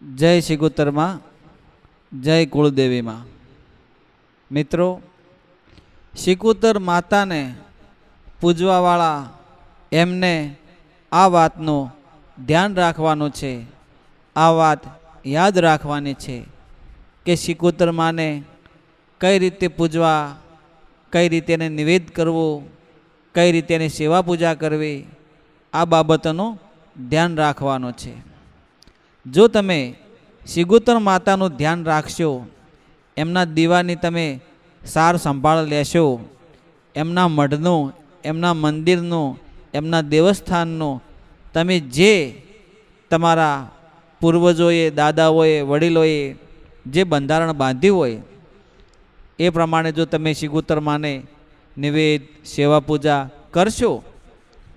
જય શિગોતરમાં જય કુળદેવીમાં. મિત્રો શિકુતર માતાને પૂજવાવાળા એમને આ વાતનું ધ્યાન રાખવાનું છે, આ વાત યાદ રાખવાની છે કે શિકુતર માને કઈ રીતે પૂજવા, કઈ રીતે એને નિવેદ કરવું, કઈ રીતે એની સેવા પૂજા કરવી, આ બાબતોનું ધ્યાન રાખવાનું છે. જો તમે શિગોતર માતાનું ધ્યાન રાખશો, એમના દીવાની તમે સાર સંભાળ લેશો. એમના મઢનું, એમના મંદિરનું, એમના દેવસ્થાનનું તમે જે તમારા પૂર્વજોએ, દાદાઓએ, વડીલોએ જે બંધારણ બાંધ્યું હોય, એ પ્રમાણે જો તમે શિગોતર માને નિવેદ, સેવા પૂજા કરશો,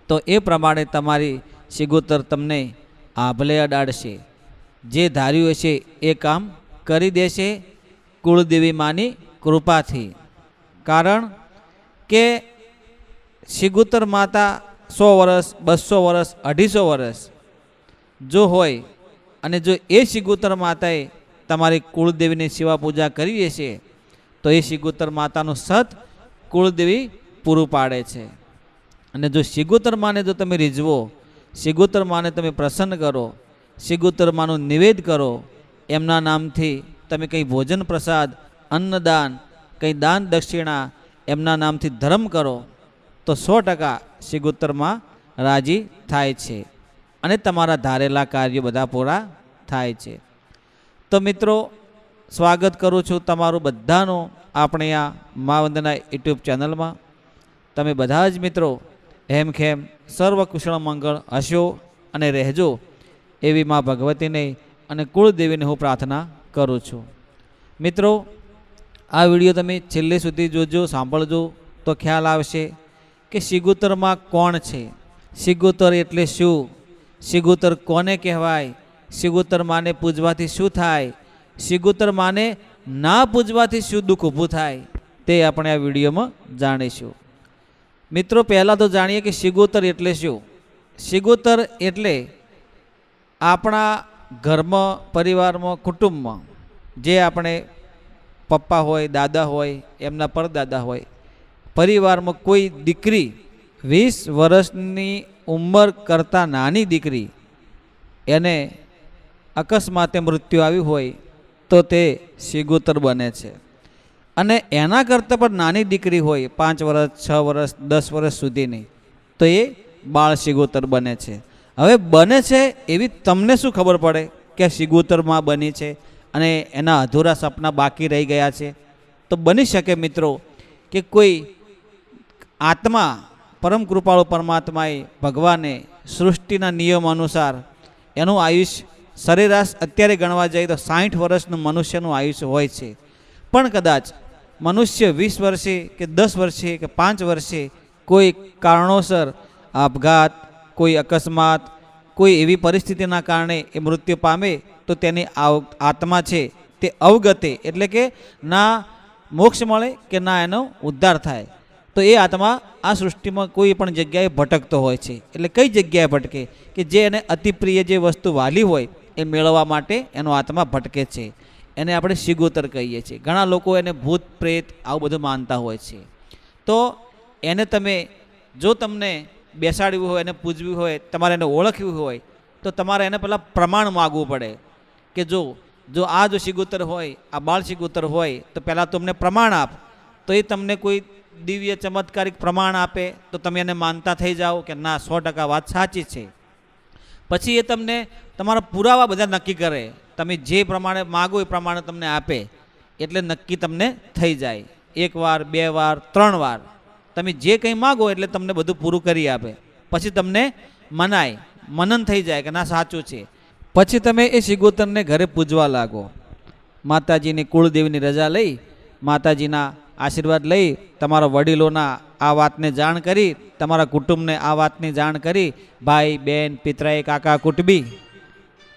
તો એ પ્રમાણે તમારી શિગોતર તમને આભલે અડાડશે. જે ધાર્યું હશે એ કામ કરી દેશે. કુળદેવી માની કૃપાથી. કારણ કે શિગુતર માતા સો વર્ષ, બસો વર્ષ, અઢીસો વર્ષ જો હોય અને જો એ શિગુતર માતાએ તમારી કુળદેવીની સેવા પૂજા કરી હશે, તો એ શિગુતર માતાનું સત કુળદેવી પૂરું પાડે છે. અને જો શિગુતર માને જો તમે રીઝવો શિગુતર માને તમે પ્રસન્ન કરો શિગુતર માનું નિવેદ કરો. એમના નામથી તમે કંઈ ભોજન પ્રસાદ, અન્નદાન, કંઈ દાન દક્ષિણા એમના નામથી ધર્મ કરો, તો સો ટકા શિગુતરમાં રાજી થાય છે અને તમારા ધારેલા કાર્યો બધા પૂરા થાય છે. તો મિત્રો, સ્વાગત કરું છું તમારું બધાનું આપણે આ મા વંદના યુટ્યુબ ચેનલમાં. તમે બધા જ મિત્રો હેમખેમ સર્વ કુશળ મંગળ હશો અને રહેજો. એવી મા ભગવતીને અને કુળદેવીને હું પ્રાર્થના કરું છું. મિત્રો, આ વીડિયો તમે છેલ્લે સુધી જોજો, સાંભળજો, તો ખ્યાલ આવશે કે સિગુતરમાં કોણ છે? સિગુતર એટલે શું? સિગુતર કોને કહેવાય? સિગુતર માને પૂજવાથી શું થાય? સિગુતર માને ના પૂજવાથી શું દુઃખ ઊભું થાય? તે આપણે આ વિડીયોમાં જાણીશું. મિત્રો, પહેલાં તો જાણીએ કે શિગોતર એટલે શું? સિગુતર એટલે આપણા ઘરમાં, પરિવારમાં, કુટુંબમાં જે આપણે પપ્પા હોય, દાદા હોય, એમના પરદાદા હોય, પરિવારમાં કોઈ દીકરી વીસ વર્ષની ઉંમર કરતાં નાની દીકરી એને અકસ્માતે મૃત્યુ આવ્યું હોય તો તે સિગોતર બને છે. અને એના કરતાં પણ નાની દીકરી હોય, પાંચ વર્ષ, છ વર્ષ, દસ વર્ષ સુધીની તો એ બાળ સિગોતર બને છે. હવે બને છે એવી તમને શું ખબર પડે કે શિગોતરમાં બની છે અને એના અધૂરા સપના બાકી રહી ગયા છે? તો બની શકે મિત્રો કે કોઈ આત્મા, પરમ કૃપાળુ પરમાત્માએ ભગવાને સૃષ્ટિના નિયમ અનુસાર એનું આયુષ્ય સરેરાશ અત્યારે ગણવા જઈએ તો સાઠ વર્ષનું મનુષ્યનું આયુષ્ય હોય છે. પણ કદાચ મનુષ્ય વીસ વર્ષે કે દસ વર્ષે કે પાંચ વર્ષે કોઈ કારણોસર આપઘાત કોઈ અકસ્માત, કોઈ એવી પરિસ્થિતિના કારણે એ મૃત્યુ પામે, તો તેની આત્મા છે તે અવગતે. એટલે કે ના મોક્ષ મળે કે ના એનો ઉદ્ધાર થાય. તો એ આત્મા આ સૃષ્ટિમાં કોઈ પણ જગ્યાએ ભટકતો હોય છે. એટલે કઈ જગ્યાએ ભટકે? કે જે એને અતિપ્રિય જે વસ્તુ વાલી હોય, એ મેળવવા માટે એનો આત્મા ભટકે છે. એને આપણે શિગોતર કહીએ છીએ. ઘણા લોકો એને ભૂત, પ્રેત આવું બધું માનતા હોય છે. તો એને તમે, જો તમને બેસાડવું હોય એને પૂજવી હોય, તમારે એને ઓળખવી હોય, તો તમારે એને પહેલાં પ્રમાણ માગવું પડે કે જો જો આ જો શિગોતર હોય, આ બાળ શિગોતર હોય, તો પહેલાં તમને પ્રમાણ આપ. તો એ તમને કોઈ દિવ્ય ચમત્કારિક પ્રમાણ આપે, તો તમે એને માનતા થઈ જાઓ કે ના, સો ટકા વાત સાચી છે. પછી એ તમને તમારા પુરાવા બધા નક્કી કરે. તમે જે પ્રમાણે માગો એ પ્રમાણે તમને આપે, એટલે નક્કી તમને થઈ જાય. એક વાર, બે વાર, ત્રણ વાર. તમે જે કંઈ માગો એટલે તમને બધું પૂરું કરી આપે. પછી તમને મનાય. મનન થઈ જાય કે ના, સાચું છે. પછી તમે એ શિગોતરને ઘરે પૂજવા લાગો. માતાજીની કુળદેવીની રજા લઈ, માતાજીના આશીર્વાદ લઈ, તમારા વડીલોના આ વાતને જાણ કરી, તમારા કુટુંબને આ વાતની જાણ કરી, ભાઈ બહેન પિતરાઈ, કાકા, કુટુંબી.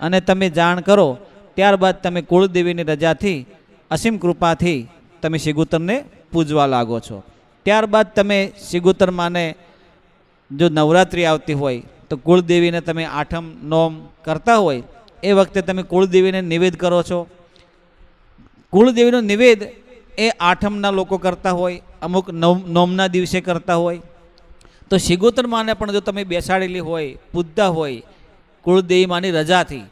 અને તમે જાણ કરો, ત્યારબાદ તમે કુળદેવીની રજાથી, અસીમ કૃપાથી તમે શિગુતરને પૂજવા લાગો છો. ત્યારબાદ તમે શિગુતર માને જો નવરાત્રિ આવતી હોય, તો કુળદેવીને તમે આઠમ, નોમ કરતા હોય, એ વખતે તમે કુળદેવીને નિવેદ કરો છો. કુળદેવીનો નિવેદ એ આઠમના લોકો કરતા હોય, અમુક નવ, નોમના દિવસે કરતા હોય. તો સિગોતર માને પણ જો તમે બેસાડેલી હોય, પૂજતા હોય, કુળદેવી માની રજાથી,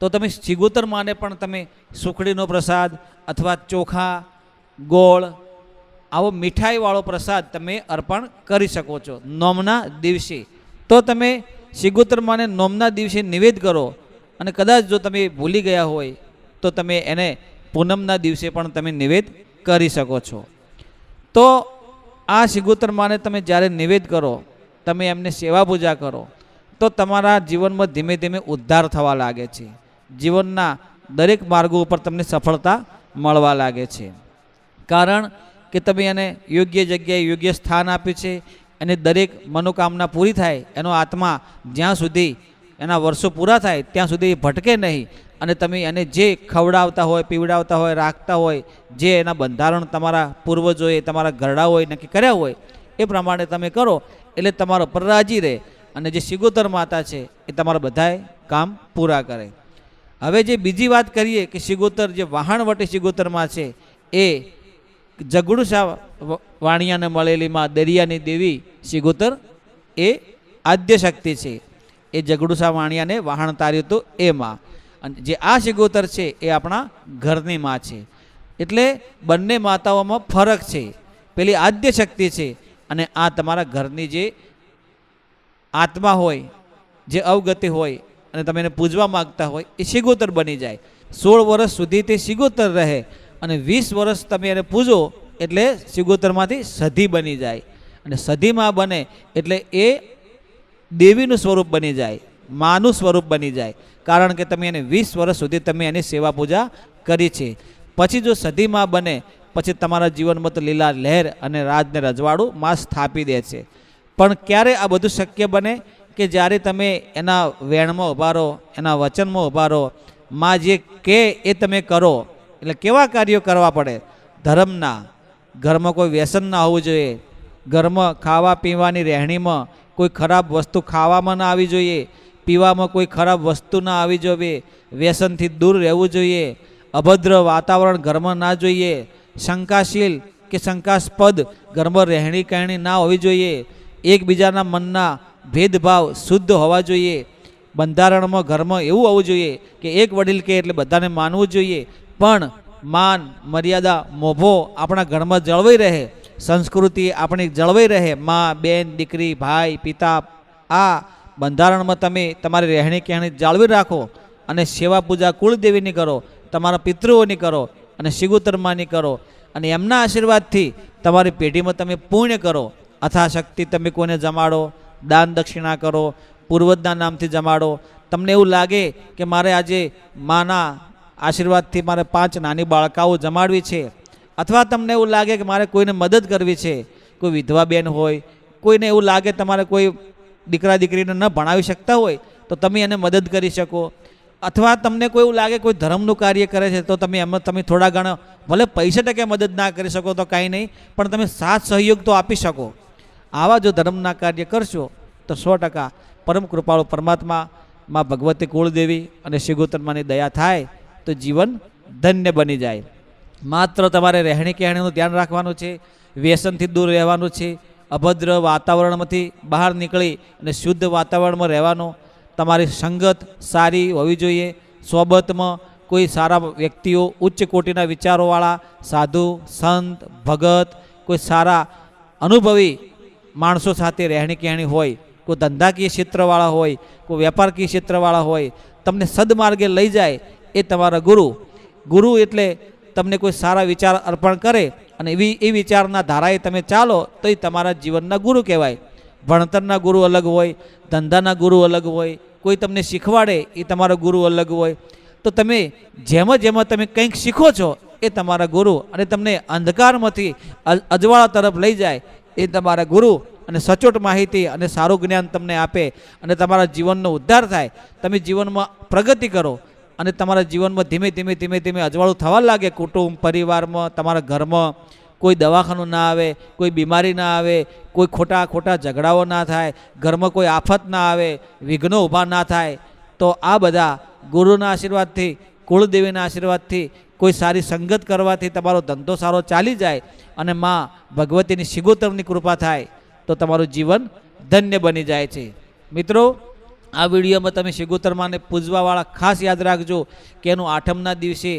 તો તમે સિગોતર માને પણ તમે સુખડીનો પ્રસાદ અથવા ચોખા, ગોળ આવો મીઠાઈવાળો પ્રસાદ તમે અર્પણ કરી શકો છો નોમના દિવસે. તો તમે શ્રીગુત્ર માને નોમના દિવસે નિવેદ કરો અને કદાચ જો તમે ભૂલી ગયા હોય, તો તમે એને પૂનમના દિવસે પણ તમે નિવેદ કરી શકો છો. તો આ શ્રીગુત્ર માને તમે જ્યારે નિવેદ કરો, તમે એમને સેવા પૂજા કરો, તો તમારા જીવનમાં ધીમે ધીમે ઉદ્ધાર થવા લાગે છે. જીવનના દરેક માર્ગો ઉપર તમને સફળતા મળવા લાગે છે. કારણ કે તમે એને યોગ્ય જગ્યાએ યોગ્ય સ્થાન આપ્યું છે અને દરેક મનોકામના પૂરી થાય એનો આત્મા જ્યાં સુધી એના વર્ષો પૂરા થાય ત્યાં સુધી ભટકે નહીં અને તમે એને જે ખવડાવતા હોય, પીવડાવતા હોય, રાખતા હોય, જે એના બંધારણ તમારા પૂર્વજોએ તમારા ઘરડાઓએ નક્કી કર્યા હોય, એ પ્રમાણે તમે કરો એટલે તમારો પરરાજી રહે અને જે સિગોતર માતા છે એ તમારા બધાએ કામ પૂરા કરે. હવે જે બીજી વાત કરીએ કે સિગોતર જે વહાણવટી સિગોતરમાં છે એ જગડુસા વ- વાણિયાને મળેલી માં દરિયાની દેવી સિગોતર એ આદ્ય શક્તિ છે. એ જગડુસા વાણિયાને વહાણ તાર્યું હતું એ માં. અને જે આ સિગોતર છે એ આપણા ઘરની માં છે. એટલે બંને માતાઓમાં ફરક છે. પેલી આદ્ય શક્તિ છે અને આ તમારા ઘરની જે આત્મા હોય, જે અવગતિ હોય અને તમે એને પૂજવા માગતા હોય એ સિગોતર બની જાય. સોળ વર્ષ સુધી તે સિગોતર રહે અને વીસ વર્ષ તમે એને પૂજો, એટલે સિગોતરમાંથી સધી બની જાય. અને સધીમાં બને એટલે એ દેવીનું સ્વરૂપ બની જાય, માનું સ્વરૂપ બની જાય. કારણ કે તમે એને વીસ વર્ષ સુધી તમે એની સેવા પૂજા કરી છે. પછી જો સધીમાં બને, પછી તમારા જીવનમાં તો લીલા લહેર અને રાજને રજવાડું માં સ્થાપી દે છે. પણ ક્યારે આ બધું શક્ય બને? કે જ્યારે તમે એના વેણમાં ઊભા રહો, એના વચનમાં ઊભા રહો, માં જે કે એ તમે કરો એટલે કેવા કાર્યો કરવા પડે? ધર્મના. ઘરમાં કોઈ વ્યસન ના હોવું જોઈએ. ઘરમાં ખાવા પીવાની રહેણીમાં કોઈ ખરાબ વસ્તુ ખાવામાં ના આવી જોઈએ. પીવામાં કોઈ ખરાબ વસ્તુ ના આવી જોઈએ. વ્યસનથી દૂર રહેવું જોઈએ. અભદ્ર વાતાવરણ ઘરમાં ના જોઈએ. શંકાશીલ કે શંકાસ્પદ ઘરમાં રહેણી કહેણી ના હોવી જોઈએ. એકબીજાના મનના ભેદભાવ શુદ્ધ હોવા જોઈએ. બંધારણમાં ઘરમાં એવું હોવું જોઈએ કે એક વડીલ કે એટલે બધાને માનવું જોઈએ. પણ માન, મર્યાદા, મોભો આપણા ઘરમાં જળવાઈ રહે, સંસ્કૃતિ આપણી જળવાઈ રહે. મા, બેન, દીકરી, ભાઈ, પિતા, આ બંધારણમાં તમે તમારી રહેણી કહેણી જાળવી રાખો અને સેવા પૂજા કુળદેવીની કરો, તમારા પિતૃઓની કરો અને શિગુતરમાની કરો અને એમના આશીર્વાદથી તમારી પેઢીમાં તમે પુણ્ય કરો. અથાશક્તિ તમે કોઈને જમાડો, દાન દક્ષિણા કરો, પૂર્વજના નામથી જમાડો. તમને એવું લાગે કે મારે આજે માના આશીર્વાદથી મારે પાંચ નાની બાળકાઓ જમાડવી છે. અથવા તમને એવું લાગે કે મારે કોઈને મદદ કરવી છે, કોઈ વિધવા બેન હોય, કોઈને એવું લાગે તમારે કોઈ દીકરા દીકરીને ન ભણાવી શકતા હોય, તો તમે એને મદદ કરી શકો. અથવા તમને કોઈ એવું લાગે કોઈ ધર્મનું કાર્ય કરે છે, તો તમે એમાં, તમે થોડા ઘણા ભલે પૈસા ટકે મદદ ના કરી શકો તો કાંઈ નહીં, પણ તમે સાથ સહયોગ તો આપી શકો. આવા જો ધર્મના કાર્ય કરશો, તો સો ટકા પરમ કૃપાળુ પરમાત્મા, માં ભગવતી કુળદેવી અને શિગોતરમાની દયા થાય. તો જીવન ધન્ય બની જાય. માત્ર તમારે રહેણી કહેણીનું ધ્યાન રાખવાનું છે, વ્યસનથી દૂર રહેવાનું છે, અભદ્ર વાતાવરણમાંથી બહાર નીકળી અને શુદ્ધ વાતાવરણમાં રહેવાનું. તમારી સંગત સારી હોવી જોઈએ. સોબતમાં કોઈ સારા વ્યક્તિઓ, ઉચ્ચ કોટીના વિચારોવાળા, સાધુ, સંત, ભગત, કોઈ સારા અનુભવી માણસો સાથે રહેણી કહેણી હોય, કોઈ ધંધાકીય ક્ષેત્રવાળા હોય, કોઈ વેપારકીય ક્ષેત્રવાળા હોય, તમને સદમાર્ગે લઈ જાય એ તમારા ગુરુ. ગુરુ એટલે તમને કોઈ સારા વિચાર અર્પણ કરે અને એવી, એ વિચારના ધારાએ તમે ચાલો તો એ તમારા જીવનના ગુરુ કહેવાય. ભણતરના ગુરુ અલગ હોય, ધંધાના ગુરુ અલગ હોય, કોઈ તમને શીખવાડે એ તમારો ગુરુ અલગ હોય. તો તમે જેમ જેમાં તમે કંઈક શીખો છો એ તમારા ગુરુ અને તમને અંધકારમાંથી અજવાળા તરફ લઈ જાય એ તમારા ગુરુ અને સચોટ માહિતી અને સારું જ્ઞાન તમને આપે અને તમારા જીવનનો ઉદ્ધાર થાય. તમે જીવનમાં પ્રગતિ કરો. અને તમારા જીવનમાં ધીમે ધીમે ધીમે ધીમે અજવાળું થવા લાગે. કુટુંબ, પરિવારમાં, તમારા ઘરમાં કોઈ દવાખાનું ના આવે, કોઈ બીમારી ના આવે, કોઈ ખોટા ખોટા ઝઘડાઓ ના થાય, ઘરમાં કોઈ આફત ના આવે, વિઘ્નો ઊભા ના થાય, તો આ બધા ગુરુના આશીર્વાદથી, કુળદેવીના આશીર્વાદથી, કોઈ સારી સંગત કરવાથી તમારો ધંધો સારો ચાલી જાય અને માં ભગવતીની શિગોતરની કૃપા થાય, તો તમારું જીવન ધન્ય બની જાય છે. મિત્રો આ વિડીયોમાં તમે શિગોતરમાને પૂજવાવાળા ખાસ યાદ રાખજો કે એનું આઠમના દિવસે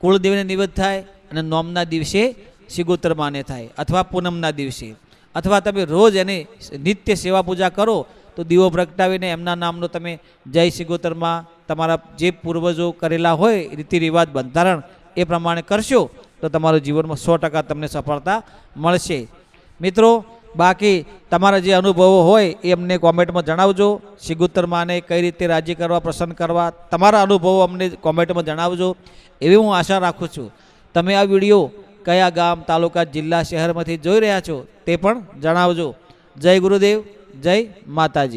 કુળદેવને નિવેદ થાય અને નોમના દિવસે શિગોતરમાને થાય અથવા પૂનમના દિવસે. અથવા તમે રોજ એને નિત્ય સેવા પૂજા કરો તો દીવો પ્રગટાવીને એમના નામનો તમે જય શિગોતરમાં તમારા જે પૂર્વજો કરેલા હોય, રીતિ રિવાજ, બંધારણ એ પ્રમાણે કરશો તો તમારું જીવનમાં સો ટકા તમને સફળતા મળશે. મિત્રો બાકી તમારા જે અનુભવો હોય એ અમને કોમેન્ટમાં જણાવજો. શિગોતર માને કઈ રીતે રાજી કરવા, પ્રસન્ન કરવા, તમારા અનુભવો અમને કોમેન્ટમાં જણાવજો. એવી હું આશા રાખું છું. તમે આ વીડિયો કયા ગામ, તાલુકા, જિલ્લા, શહેરમાંથી જોઈ રહ્યા છો તે પણ જણાવજો. જય ગુરુદેવ, જય માતાજી.